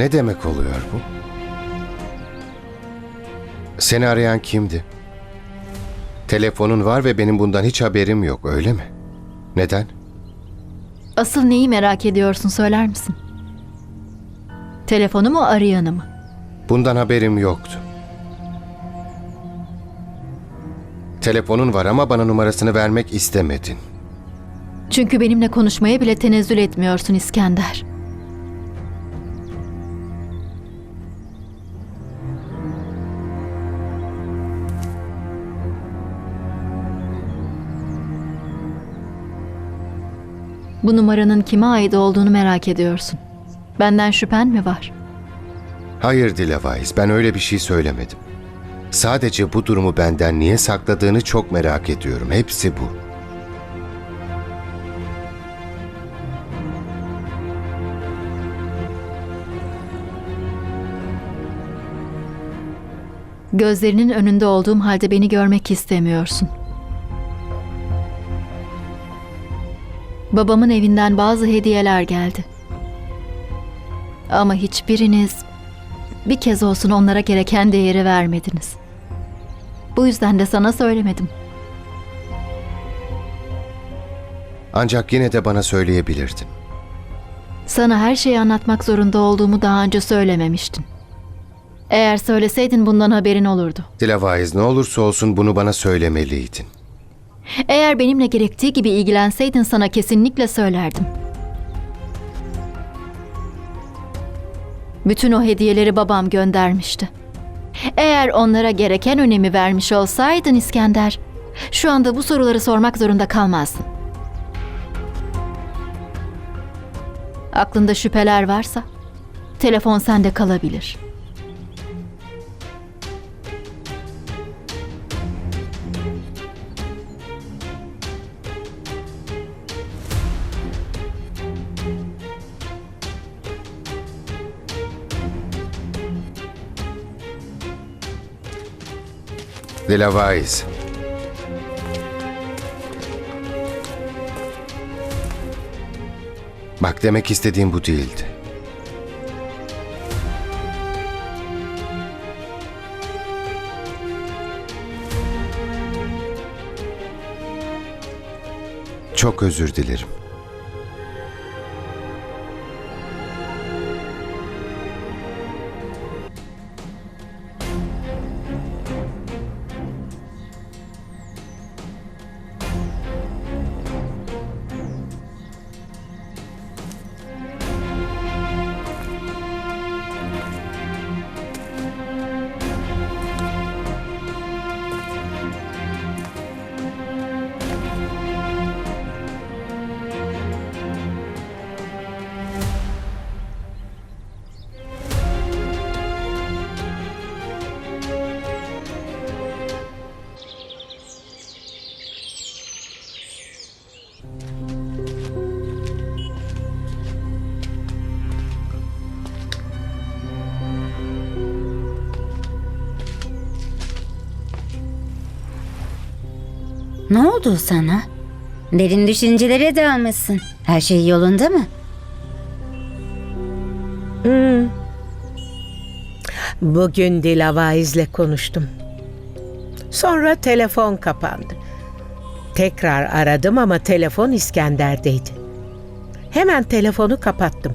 Ne demek oluyor bu? Seni arayan kimdi? Telefonun var ve benim bundan hiç haberim yok, öyle mi? Neden? Asıl neyi merak ediyorsun söyler misin? Telefonu mu arayanı mı? Bundan haberim yoktu. Telefonun var ama bana numarasını vermek istemedin. Çünkü benimle konuşmaya bile tenezzül etmiyorsun İskender. Bu numaranın kime ait olduğunu merak ediyorsun. Benden şüphen mi var? Hayır Dilavayız, ben öyle bir şey söylemedim. Sadece bu durumu benden niye sakladığını çok merak ediyorum. Hepsi bu. Gözlerinin önünde olduğum halde beni görmek istemiyorsun. Babamın evinden bazı hediyeler geldi. Ama hiçbiriniz bir kez olsun onlara gereken değeri vermediniz. Bu yüzden de sana söylemedim. Ancak yine de bana söyleyebilirdin. Sana her şeyi anlatmak zorunda olduğumu daha önce söylememiştin. Eğer söyleseydin bundan haberin olurdu. Dilavayız ne olursa olsun bunu bana söylemeliydin. Eğer benimle gerektiği gibi ilgilenseydin sana kesinlikle söylerdim. Bütün o hediyeleri babam göndermişti. Eğer onlara gereken önemi vermiş olsaydın İskender, şu anda bu soruları sormak zorunda kalmazdın. Aklında şüpheler varsa telefon sende kalabilir. Dilavayız. Bak demek istediğim bu değildi. Çok özür dilerim. Ne oldu sana? Derin düşüncelere dalmışsın. Her şey yolunda mı? Bugün Dilavaiz'le konuştum. Sonra telefon kapandı. Tekrar aradım ama telefon İskender'deydi. Hemen telefonu kapattım.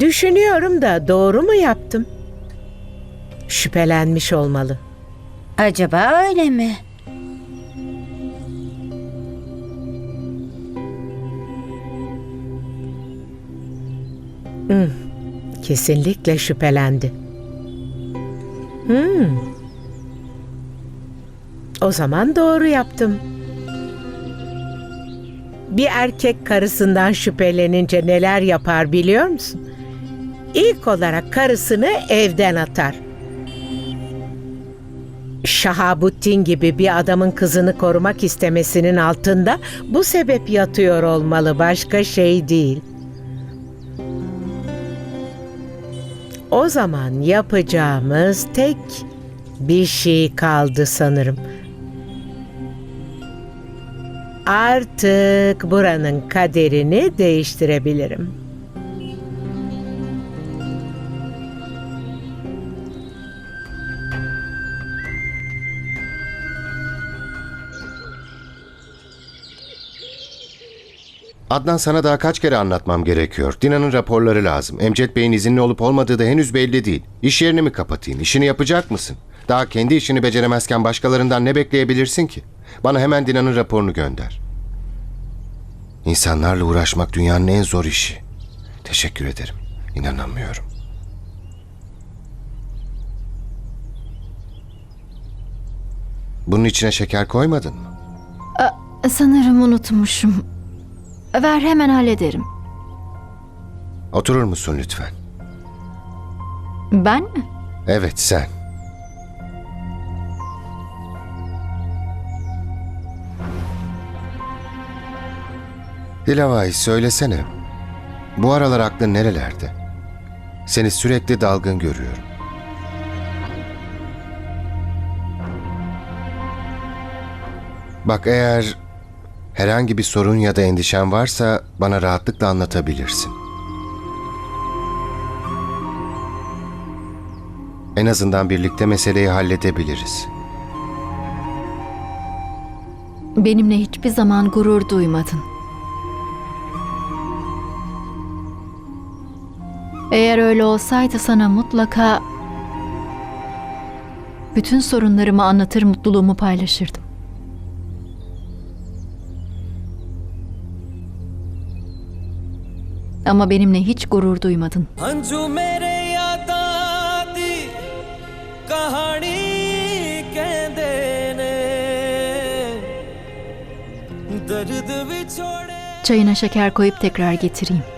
Düşünüyorum da doğru mu yaptım? Şüphelenmiş olmalı. Acaba öyle mi? Kesinlikle şüphelendi. Hmm. O zaman doğru yaptım. Bir erkek karısından şüphelenince neler yapar biliyor musun? İlk olarak karısını evden atar. Şahabuttin gibi bir adamın kızını korumak istemesinin altında bu sebep yatıyor olmalı, başka şey değil. O zaman yapacağımız tek bir şey kaldı sanırım. Artık buranın kaderini değiştirebilirim. Adnan sana daha kaç kere anlatmam gerekiyor. Dina'nın raporları lazım. Emcet Bey'in izinli olup olmadığı da henüz belli değil. İş yerini mi kapatayım? İşini yapacak mısın? Daha kendi işini beceremezken başkalarından ne bekleyebilirsin ki? Bana hemen Dina'nın raporunu gönder. İnsanlarla uğraşmak dünyanın en zor işi. Teşekkür ederim. İnanamıyorum. Bunun içine şeker koymadın mı? Sanırım unutmuşum. Ver hemen hallederim. Oturur musun lütfen? Ben mi? Evet sen. Dilavay söylesene. Bu aralar aklın nerelerde? Seni sürekli dalgın görüyorum. Bak eğer herhangi bir sorun ya da endişen varsa bana rahatlıkla anlatabilirsin. En azından birlikte meseleyi halledebiliriz. Benimle hiçbir zaman gurur duymadın. Eğer öyle olsaydı sana mutlaka bütün sorunlarımı anlatır, mutluluğumu paylaşırdım. Ama benimle hiç gurur duymadın. Çayına şeker koyup tekrar getireyim.